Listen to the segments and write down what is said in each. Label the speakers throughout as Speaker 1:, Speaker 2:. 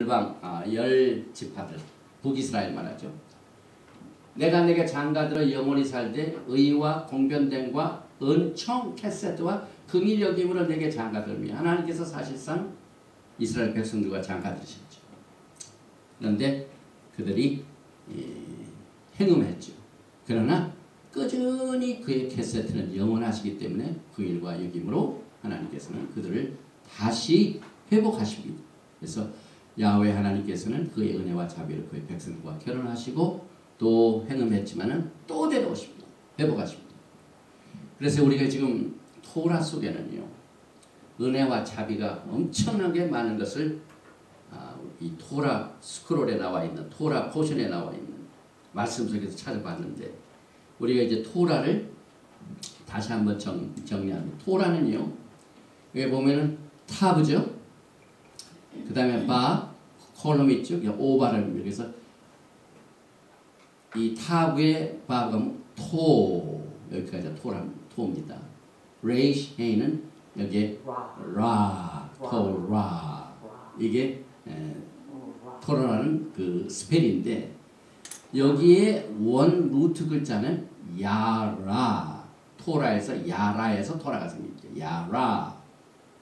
Speaker 1: 열방 아, 열 지파들 북이스라엘 말하죠. 내가 내게 장가들어 영원히 살되 의와 공변됨과 은총 캐세트와 긍일 여김으로 내게 장가들며 하나님께서 사실상 이스라엘 백성들과 장가들으셨죠. 그런데 그들이 예, 행음했죠. 그러나 꾸준히 그의 캐세트는 영원하시기 때문에 긍일과 여김으로 하나님께서는 그들을 다시 회복하십니다. 그래서 야훼 하나님께서는 그의 은혜와 자비로 그의 백성들과 결혼하시고 또 행음했지만은 또 데려오십니다. 회복하십니다. 그래서 우리가 지금 토라 속에는요 은혜와 자비가 엄청나게 많은 것을 아, 이 토라 스크롤에 나와 있는 토라 포션에 나와 있는 말씀 속에서 찾아봤는데 우리가 이제 토라를 다시 한번 정, 정리합니다. 토라는요 여기 보면은 타브죠. 그 다음에 바 콜럼 있죠. 오바를 여기서 이 타브의 바가 토 여기까지 토라 토입니다. 레이시 헤이는 여기에 라, 토, 라 이게 에, 토라는 그 스펠인데 여기에 원 루트 글자는 야라 토라에서 야라에서 토라가 생깁니다. 야라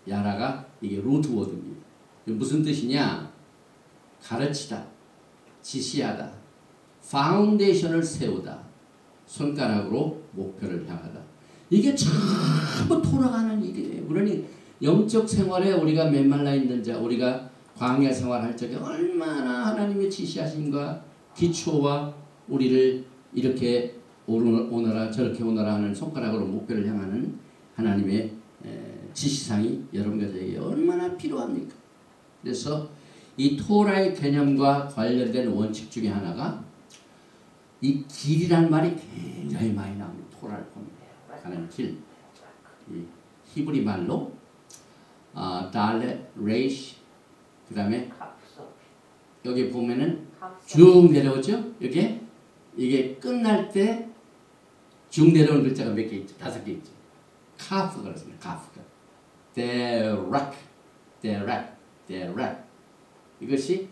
Speaker 1: 야라가 이게 루트 워드입니다. 무슨 뜻이냐? 가르치다, 지시하다, 파운데이션을 세우다, 손가락으로 목표를 향하다. 이게 전부 돌아가는 일이에요. 그러니 영적 생활에 우리가 메말라 있는 자, 우리가 광야 생활할 적에 얼마나 하나님의 지시하심과 기초와 우리를 이렇게 오너라 저렇게 오너라 하는 손가락으로 목표를 향하는 하나님의 지시상이 여러분들에게 얼마나 필요합니까? 그래서 이 토라의 개념과 관련된 원칙 중에 하나가 이 길이란 말이 굉장히 많이 나옵니다. 토라를 보면 가는 길. 이 히브리 말로 아, 달레, 레이시 그 다음에 여기 보면은 쭉 내려오죠? 여기 이게 끝날 때 쭉 내려오는 글자가 몇 개 있죠? 다섯 개 있죠. 카프가 그렇습니다. 카프가. 데락, 데락, 데락. 이것이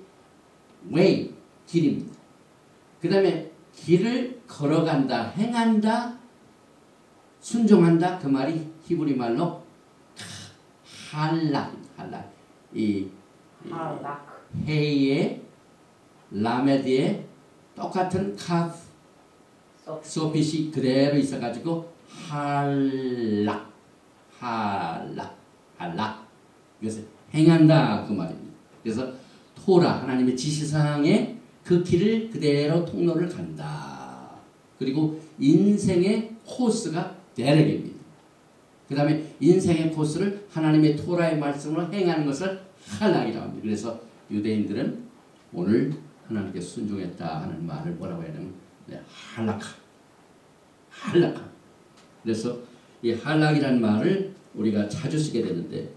Speaker 1: way, 길입니다. 그 다음에 길을 걸어간다, 행한다, 순종한다. 그 말이 히브리 말로 할락, 할락. 이, 이 헤이의 라메드의 똑같은 카프 소핏이 그대로 있어가지고 할락, 할락, 할락. 이것을 행한다 그 말입니다. 그래서 토라 하나님의 지시상에 그 길을 그대로 통로를 간다. 그리고 인생의 코스가 대력입니다. 그 다음에 인생의 코스를 하나님의 토라의 말씀으로 행하는 것을 할락이라고 합니다. 그래서 유대인들은 오늘 하나님께 순종했다 하는 말을 뭐라고 해야 네, 할락하. 할락하. 그래서 이 할락이라는 말을 우리가 자주 쓰게 되는데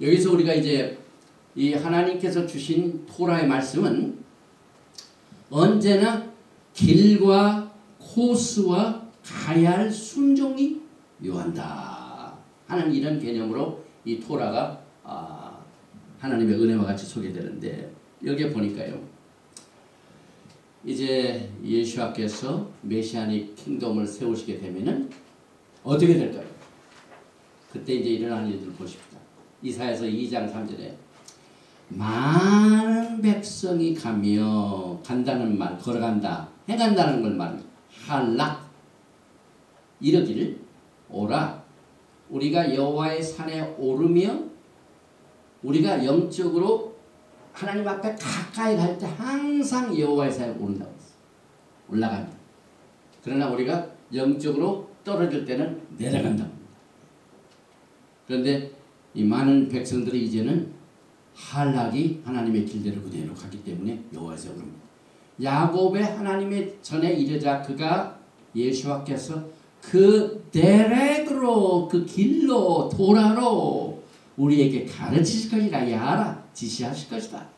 Speaker 1: 여기서 우리가 이제 이 하나님께서 주신 토라의 말씀은 언제나 길과 코스와 가야 할 순종이 요한다 하는 이런 개념으로 이 토라가 아 하나님의 은혜와 같이 소개되는데 여기에 보니까요. 이제 예수와께서 메시아닉 킹덤을 세우시게 되면은 어떻게 될까요? 그때 이제 일어나는 일들 보십시다. 이사에서 2장 3절에 많은 백성이 가며 간다는 말, 걸어간다, 해간다는 걸 말, 할락 이러기를 오라. 우리가 여호와의 산에 오르며 우리가 영적으로 하나님 앞에 가까이 갈 때 항상 여호와의 산에 오른다고 했어. 올라간다. 그러나 우리가 영적으로 떨어질 때는 내려간다. 그런데 이 많은 백성들이 이제는 한락이 하나님의 길대로 그대로 갔기 때문에 여호와에서 그럽니다. 야곱의 하나님의 전에 이르자 그가 예수와께서 그 대렉으로 그 길로 도라로 우리에게 가르치실 것이라 야라 지시하실 것이다.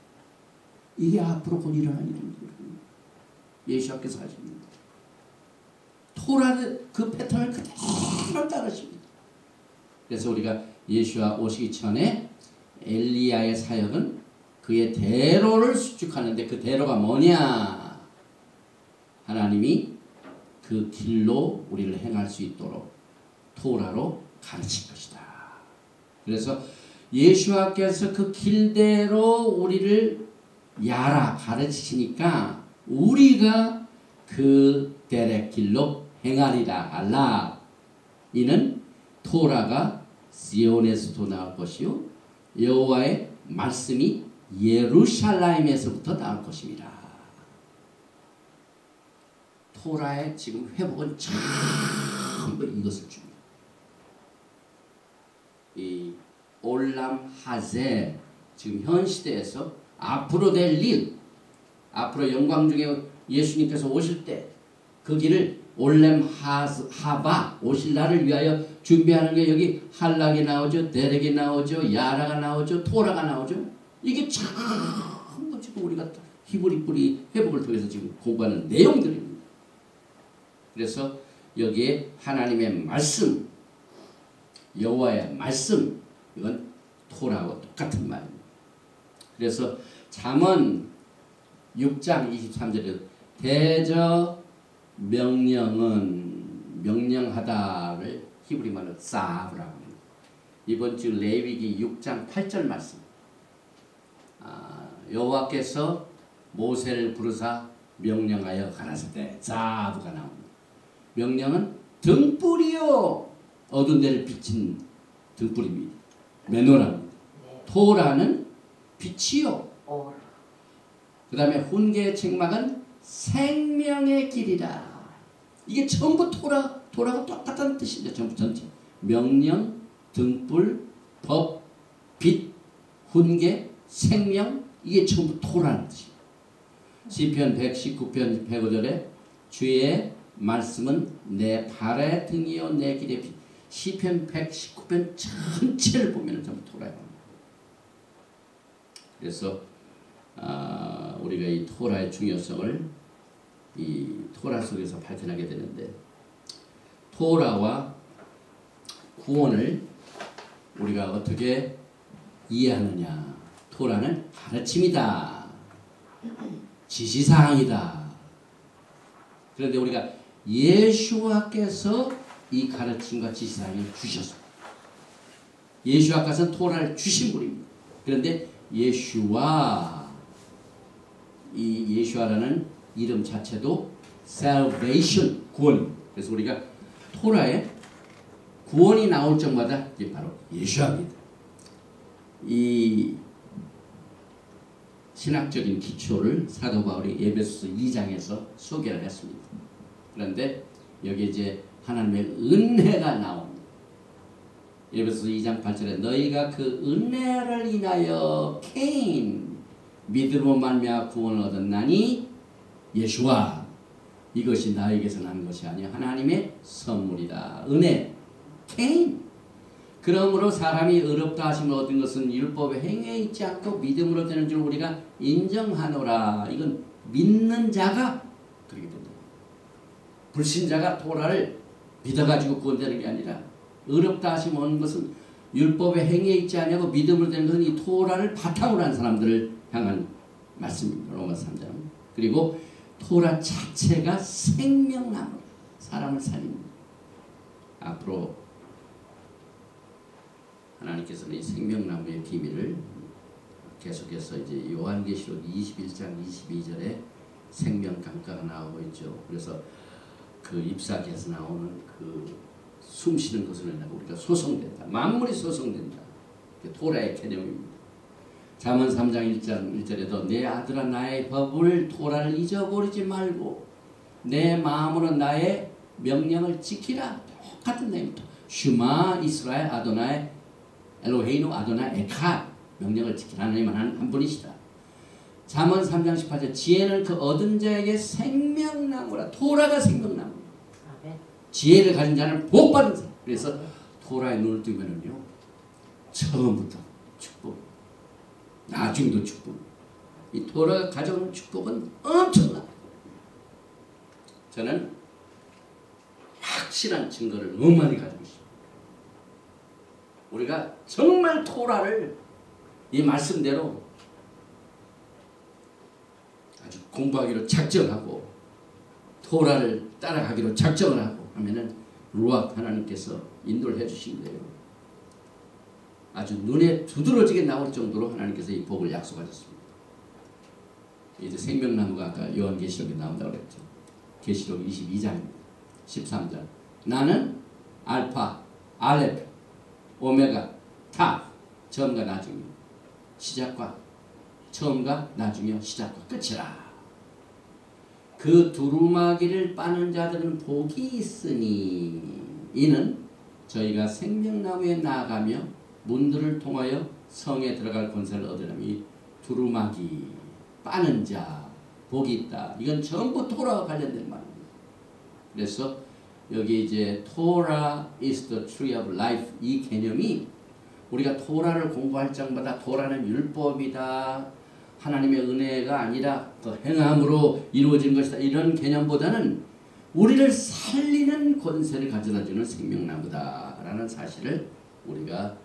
Speaker 1: 이게 앞으로 곧 일어날 일입니다. 예수와께서 하십니다. 토라를 그 패턴을 그대로 따르십니다. 그래서 우리가 예수와 오시기 전에 엘리야의 사역은 그 그의 대로를 수축하는데 그 대로가 뭐냐? 하나님이 그 길로 우리를 행할 수 있도록 토라로 가르칠 것이다. 그래서 예수와께서 그 길대로 우리를 야라 가르치시니까 우리가 그 대의 길로 행하리라 알라. 이는 토라가 시온에서도 나올 것이요 여호와의 말씀이 예루살렘에서부터 나올 것입니다. 토라의 지금 회복은 전부 이것을 줍니다. 이 올람 하제 지금 현 시대에서 앞으로 될 일, 앞으로 영광 중에 예수님께서 오실 때 그 길을 올렘 하바 오실 날을 위하여 준비하는 게 여기 한락이 나오죠, 대렉이 나오죠, 야라가 나오죠, 토라가 나오죠. 이게 전부 지금 우리가 히브리 뿌리 회복을 통해서 지금 공부하는 내용들입니다. 그래서 여기에 하나님의 말씀, 여호와의 말씀 이건 토라하고 똑같은 말입니다. 그래서 잠언 6장 23절에 대저 명령은 명령하다를 히브리 말로 사브라고 합니다. 이번 주 레위기 6장 8절 말씀. 아, 여호와께서 모세를 부르사 명령하여 가라사대 사브가 나옵니다. 명령은 등불이요 어두운 데를 비친 등불입니다. 메노라입니다. 토라는 빛이요. 그 다음에 훈계의 책망은 생명의 길이라. 이게 전부 토라, 토라가 똑같은 뜻이죠. 전부 전체. 명령, 등불, 법, 빛, 훈계, 생명 이게 전부 토라는 뜻이에요. 시편 119편 105절에 주의 말씀은 내 발의 등이요 내 길의 빛. 시편 119편 전체를 보면 전부 토라예요. 그래서 아, 우리가 이 토라의 중요성을 이 토라 속에서 발견하게 되는데 토라와 구원을 우리가 어떻게 이해하느냐? 토라는 가르침이다. 지시사항이다. 그런데 우리가 예수와께서 이 가르침과 지시사항을 주셨습니다. 예수와께서는 토라를 주신 분입니다. 그런데 예수와 이 예수와라는 이름 자체도 salvation 구원. 그래서 우리가 토라에 구원이 나올 적마다 이게 바로 예수와입니다. 이 신학적인 기초를 사도 바울이 에베소서 2장에서 소개를 했습니다. 그런데 여기 이제 하나님의 은혜가 나옵니다. 에베소서 2장 8절에 너희가 그 은혜를 인하여 케인 믿음으로 말미암아 구원을 얻었나니 예수와 이것이 나에게서 난 것이 아니야 하나님의 선물이다. 은혜 케인 그러므로 사람이 의롭다 하심을 얻은 것은 율법에 행해 있지 않고 믿음으로 되는 줄 우리가 인정하노라. 이건 믿는 자가 그렇게 된다. 불신자가 토라를 믿어가지고 구원되는 게 아니라 의롭다 하심 얻는 것은 율법에 행해 있지 않냐고 믿음으로 되는 것은 이 토라를 바탕으로 한 사람들을 향한 말씀입니다. 로마 3장. 그리고 토라 자체가 생명나무 사람을 살립니다. 앞으로 하나님께서는 이 생명나무의 비밀을 계속해서 이제 요한계시록 21장 22절에 생명 강가가 나오고 있죠. 그래서 그 잎사귀에서 나오는 그 숨쉬는 것을 우리가 소성된다. 만물이 소성된다. 토라의 개념입니다. 잠언 3장 1장 1절에도 내 아들아 나의 법을 토라를 잊어버리지 말고 내 마음으로 나의 명령을 지키라. 똑같은 내용입니다. 슈마 이스라엘 아도나의 엘로헤이노 아도나 에카 명령을 지키라 하나님은 한, 한 분이시다. 잠언 3장 18절 지혜는 그 얻은 자에게 생명나무라 토라가 생명나무 지혜를 가진 자는 복받은 자 그래서 토라에 눈을 뜨면은요 처음부터 축복 나중도 축복. 이 토라가 가져오는 축복은 엄청나. 저는 확실한 증거를 너무 많이 가지고 있습니다. 우리가 정말 토라를 이 말씀대로 아주 공부하기로 작정하고 토라를 따라가기로 작정을 하고 하면은 루악 하나님께서 인도를 해주신 거예요. 아주 눈에 두드러지게 나올 정도로 하나님께서 이 복을 약속하셨습니다. 이제 생명나무가 아까 요한계시록에 나온다고 그랬죠. 계시록 22장 13절 나는 알파, 알레프, 오메가, 타 처음과 나중이 시작과 처음과 나중이요 시작과 끝이라. 그 두루마기를 빠는 자들은 복이 있으니 이는 저희가 생명나무에 나아가며 문들을 통하여 성에 들어갈 권세를 얻으려면 이 두루마기 빠는 자 복이 있다. 이건 전부 토라와 관련된 말입니다. 그래서 여기 이제 토라 is the tree of life 이 개념이 우리가 토라를 공부할 적마다 토라는 율법이다. 하나님의 은혜가 아니라 그 행함으로 이루어진 것이다. 이런 개념보다는 우리를 살리는 권세를 가져다 주는 생명나무다라는 사실을 우리가 아,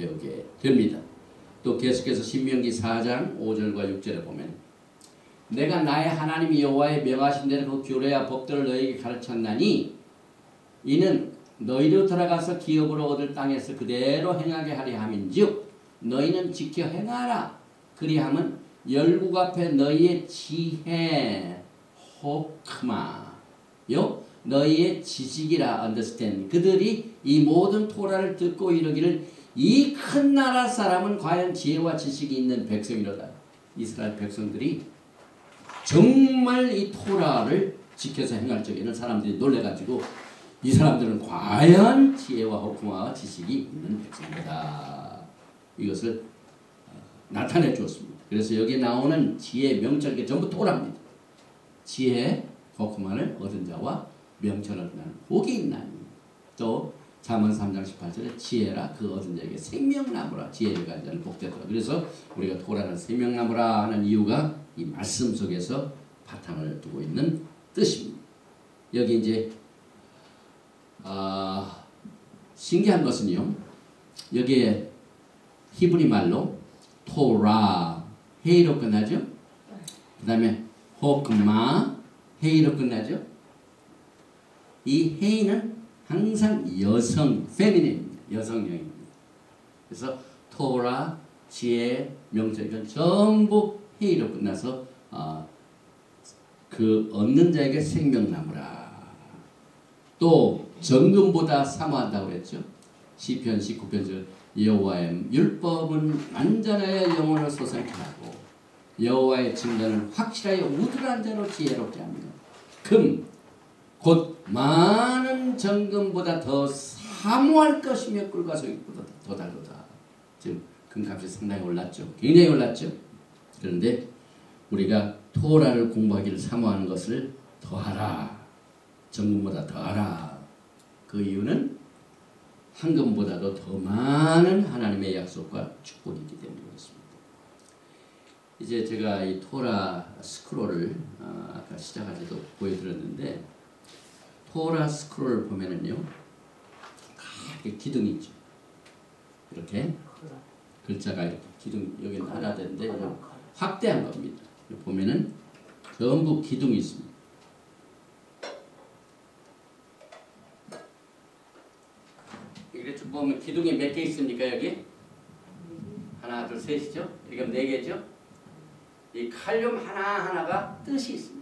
Speaker 1: 배우게 됩니다. 또 계속해서 신명기 4장 5절과 6절에 보면 내가 나의 하나님 여호와의 명하신 대로 그 규례와 법들을 너에게 가르쳤나니 이는 너희로 돌아가서 기업으로 얻을 땅에서 그대로 행하게 하리 함인즉 너희는 지켜 행하라 그리함은 열국 앞에 너희의 지혜 호크마 요 너희의 지식이라 understand 그들이 이 모든 토라를 듣고 이르기를 이 큰 나라 사람은 과연 지혜와 지식이 있는 백성이로다 이스라엘 백성들이 정말 이 토라를 지켜서 행할 적에는 사람들이 놀래가지고 이 사람들은 과연 지혜와 호kum과 지식이 있는 백성이다. 이것을 어, 나타내 주었습니다. 그래서 여기 나오는 지혜, 명철, 게 전부 토라입니다. 지혜, 호kum만을 얻은 자와 명철을 얻는 복이 있나니 또 잠언 3장 18절에 지혜라 그 얻은 자에게 생명나무라 지혜를 가진 자는 복되더라. 그래서 우리가 토라는 생명나무라 하는 이유가 이 말씀 속에서 바탕을 두고 있는 뜻입니다. 여기 이제 아, 신기한 것은요. 여기에 히브리 말로 토라 헤이로 끝나죠. 그 다음에 호크마 헤이로 끝나죠. 이 헤이는 항상 여성 페미닌입니다. 여성형입니다. 그래서 토라 지혜 명절 이건 전부 헤이로 끝나서 어, 그 얻는 자에게 생명나무라. 또 정금보다 사모한다고 그랬죠. 시편 19편 여호와의 율법은 완전하여 영혼을 솟아게 하고 여호와의 증거는 확실하여 우둔한 자로 지혜롭게 합니다. 금, 곧 많은 정금보다 더 사모할 것이며 꿀과 소금보다 더 달도다. 지금 금값이 상당히 올랐죠. 굉장히 올랐죠. 그런데 우리가 토라를 공부하기를 사모하는 것을 더하라. 정금보다 더하라. 그 이유는 황금보다도 더 많은 하나님의 약속과 축복이 있기 때문에 그렇습니다. 이제 제가 이 토라 스크롤을 어, 아까 시작할 때도 보여드렸는데 토라 스크롤을 보면은요 이렇게 기둥이 있죠. 이렇게 글자가 이렇게 기둥 여기는 하나 되는데 확대한 겁니다. 보면은 전부 기둥이 있습니다. 이렇게 보면 기둥이 몇 개 있습니까 여기? 하나 둘 셋이죠? 이게 네 개죠? 이 칼륨 하나하나가 뜻이 있습니다.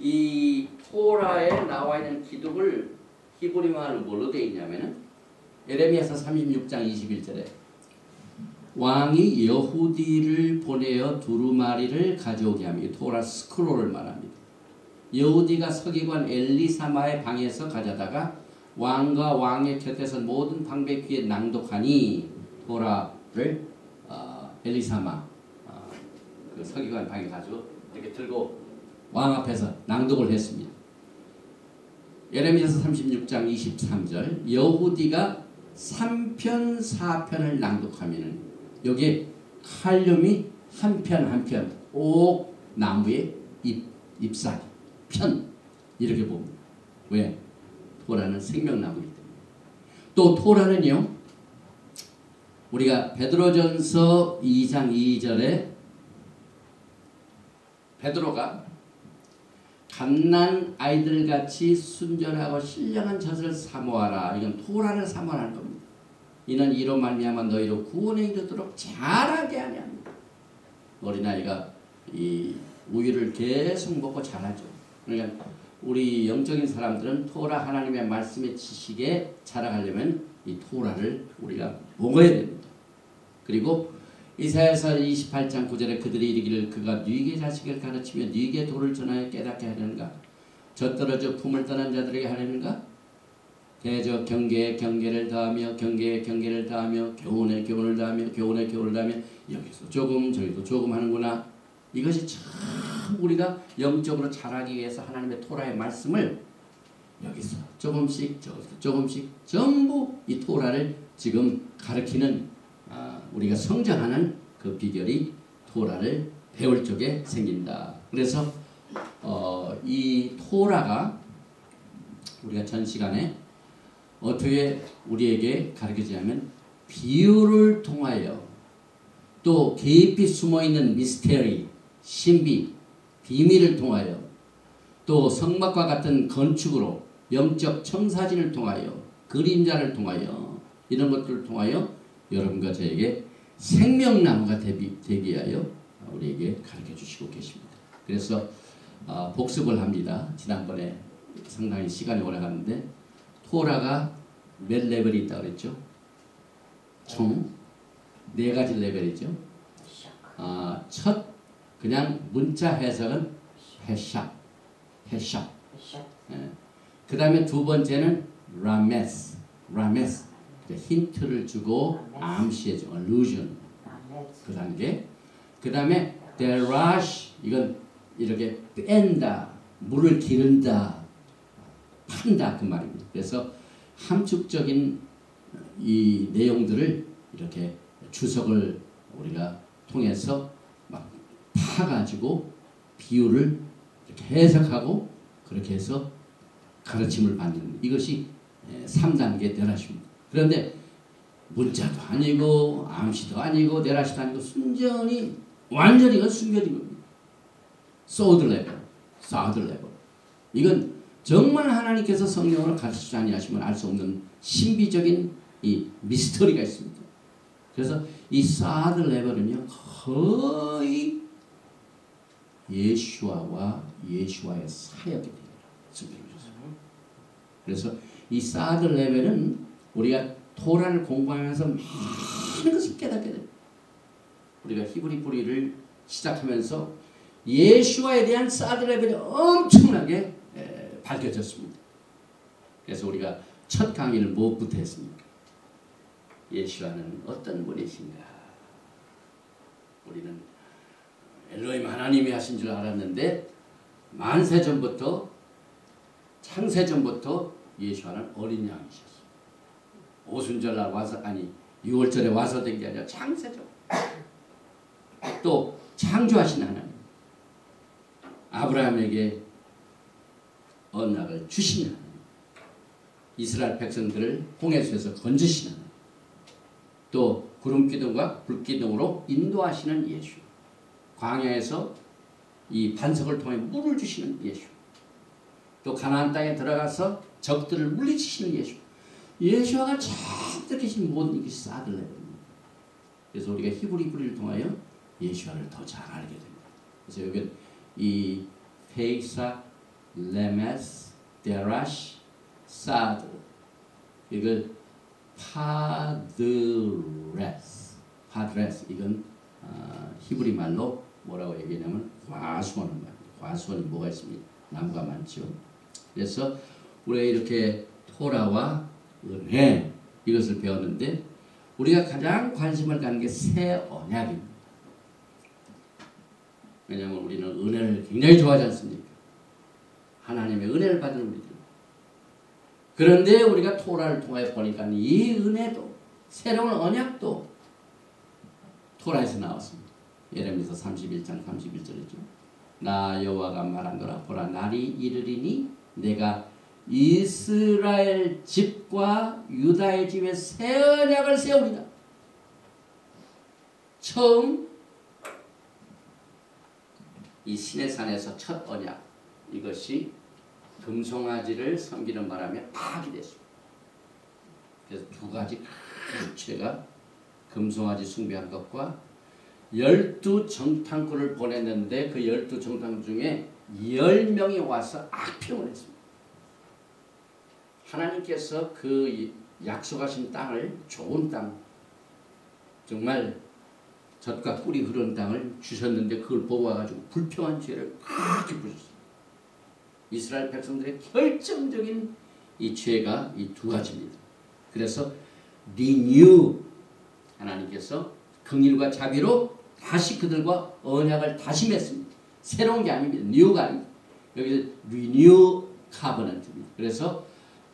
Speaker 1: 이 토라에 나와 있는 기둥을 히브리 말로 뭘로 되어 있냐면은 에레미야서 36장 21절에 왕이 여후디를 보내어 두루마리를 가져오게 하며 토라 스크롤을 말합니다. 여후디가 서기관 엘리사마의 방에서 가져다가 왕과 왕의 곁에서 모든 방백기에 낭독하니 토라를 어, 엘리사마 어, 그 서기관 방에 가지고 이렇게 들고 왕 앞에서 낭독을 했습니다. 예레미야서 36장 23절 여후디가 3편 4편을 낭독하면은 여기 칼륨이 한 편 한 편 옥 나무의 잎 잎사귀 편 이렇게 봅니다. 왜? 토라는 생명나무이기 때문에. 또 토라는요. 우리가 베드로전서 2장 2절에 베드로가 갓난 아이들 같이 순전하고 신령한 젖을 사모하라. 이건 토라를 사모하는 겁니다. 이는 이로 말미암아 너희로 구원에 이르도록 잘하게 하냐. 어린아이가 이 우유를 계속 먹고 자라죠. 그러니까 우리 영적인 사람들은 토라 하나님의 말씀의 지식에 자라가려면 이 토라를 우리가 먹어야 됩니다. 그리고 이사야서 28장 9절에 그들이 이르기를 그가 뉘게 자식을 가르치며 뉘게 도를 전하여 깨닫게 하려는가? 젖떨어져 품을 떠난 자들에게 하려는가? 대저 경계에 경계를 더하며 경계에 경계를 더하며 교훈에 교훈을 더하며 교훈에 교훈을 더하며 여기서 조금 저기서 조금 하는구나. 이것이 참 우리가 영적으로 자라기 위해서 하나님의 토라의 말씀을 여기서 조금씩 저기서 조금씩 전부 이 토라를 지금 가르치는 아, 우리가 성장하는 그 비결이 토라를 배울 적에 생긴다. 그래서 어, 이 토라가 우리가 전 시간에 어떻게 우리에게 가르쳐지냐면 비유를 통하여 또 깊이 숨어있는 미스테리, 신비, 비밀을 통하여 또 성막과 같은 건축으로 영적 청사진을 통하여 그림자를 통하여 이런 것들을 통하여 여러분과 저에게 생명나무가 되기, 위하여 우리에게 가르쳐 주시고 계십니다. 그래서 어, 복습을 합니다. 지난번에 상당히 시간이 오래 갔는데 토라가 몇 레벨이 있다고 그랬죠? 총 네 가지 레벨이죠. 어, 첫 그냥 문자 해석은 해샵, 해샵. 예. 그 다음에 두 번째는 라메스, 라메스. 힌트를 주고 암시해줘. illusion. 그 단계. 그 다음에 derash 이건 이렇게 뺀다. 물을 기른다. 판다 그 말입니다. 그래서 함축적인 이 내용들을 이렇게 주석을 우리가 통해서 막 파가지고 비유를 이렇게 해석하고 그렇게 해서 가르침을 받는 이것이 3단계 대라십니다. 그런데 문자도 아니고 암시도 아니고 내라시도 아니고 순전히 완전히 이건 겁니다. 소드 레벨, 사드 레벨. 이건 정말 하나님께서 성령으로 가르치지 아니하시면 알 수 없는 신비적인 이 미스터리가 있습니다. 그래서 이 사드 레벨은요 거의 예수와와 예수와의 사역이 됩니다. 그래서 이 사드 레벨은 우리가 토라를 공부하면서 많은 것을 깨닫게 됩니다. 우리가 히브리 뿌리를 시작하면서 예수와에 대한 사드 레벨이 엄청나게 밝혀졌습니다. 그래서 우리가 첫 강의를 무엇부터 했습니까? 예수와는 어떤 분이신가? 우리는 엘로임 하나님이 하신 줄 알았는데 만세 전부터 창세 전부터 예수와는 어린 양이셨어요. 오순절날 와서 아니 6월절에 와서 된 게 아니라 창세죠. 또 창조하신 하나님. 아브라함에게 언약을 주신 하나님. 이스라엘 백성들을 홍해수에서 건지시는 하나님. 또 구름기둥과 불기둥으로 인도하시는 예수. 광야에서 이 반석을 통해 물을 주시는 예수. 또 가나안 땅에 들어가서 적들을 물리치시는 예수. 예수와가 참뜻하신 모든 것이 쌓아들려야 됩니다. 그래서 우리가 히브리 뿌리를 통하여 예수와를 더 잘 알게 됩니다. 그래서 여기 이 페이사, 레메스, 데라시, 사드 이걸 파드레스, 파드레스 이건 어, 히브리 말로 뭐라고 얘기하냐면 과수원을 말입니다. 과수원이 뭐가 있습니까? 나무가 많죠. 그래서 우리가 이렇게 토라와 은혜 이것을 배웠는데 우리가 가장 관심을 갖는 게 새 언약입니다. 왜냐하면 우리는 은혜를 굉장히 좋아하지 않습니까? 하나님의 은혜를 받는 우리들. 그런데 우리가 토라를 통하여 보니까 이 은혜도 새로운 언약도 토라에서 나왔습니다. 예레미서 31장 31절이죠. 나 여호와가 말한 거라 보라 날이 이르리니 내가 이스라엘 집과 유다의 집에 새 언약을 세우리다. 처음 이 시내산에서 첫 언약 이것이 금송아지를 섬기는 바람에 파악이 됐습니다. 그래서 두 가지 큰 죄가 금송아지 숭배한 것과 열두 정탐꾼을 보냈는데 그 열두 정탐 중에 열 명이 와서 악평을 했습니다. 하나님께서 그 약속하신 땅을 좋은 땅 정말 젖과 꿀이 흐르는 땅을 주셨는데 그걸 보고 와가지고 불평한 죄를 그렇게 부셨습니다. 이스라엘 백성들의 결정적인 이 죄가 이 두 가지입니다. 그래서 renew 하나님께서 긍일과 자비로 다시 그들과 언약을 다시 맺습니다. 새로운 게 아닙니다. new가 아닙니다. 여기서 renew covenant입니다. 그래서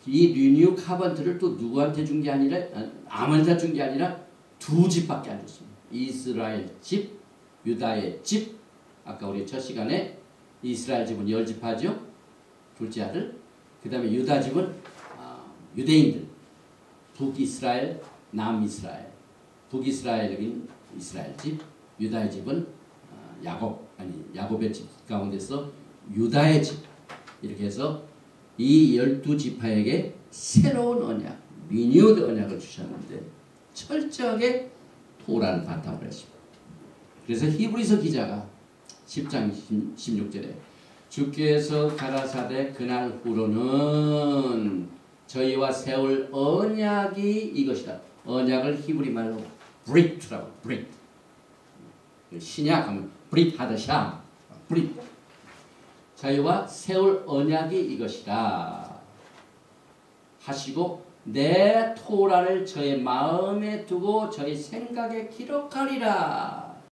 Speaker 1: 이 renew covenant를 또 누구한테 준 게 아니라 아무한테 준 게 아니라 두 집밖에 안 줬습니다. 이스라엘 집, 유다의 집. 아까 우리 첫 시간에 이스라엘 집은 열 집하죠. 둘째 아들. 그 다음에 유다 집은 유대인들. 북이스라엘, 남이스라엘. 북이스라엘인 이스라엘 집, 유다의 집은 야곱 아니 야곱의 집 가운데서 유다의 집 이렇게 해서 이 열두 지파에게 새로운 언약, 리뉴드 언약을 주셨는데 철저하게 토라를 바탕으로 했습니다. 그래서 히브리서 기자가 10장 16절에 주께서 가라사대 그날 후로는 저희와 세울 언약이 이것이다. 언약을 히브리 말로 브리트라고 브리트. 신약 하면 브리트 하드샤 브리트. 저희와 세울 언약이 이것이다. 하시고 내 토라를 저의 마음에 두고 저의 생각에 기록하리라.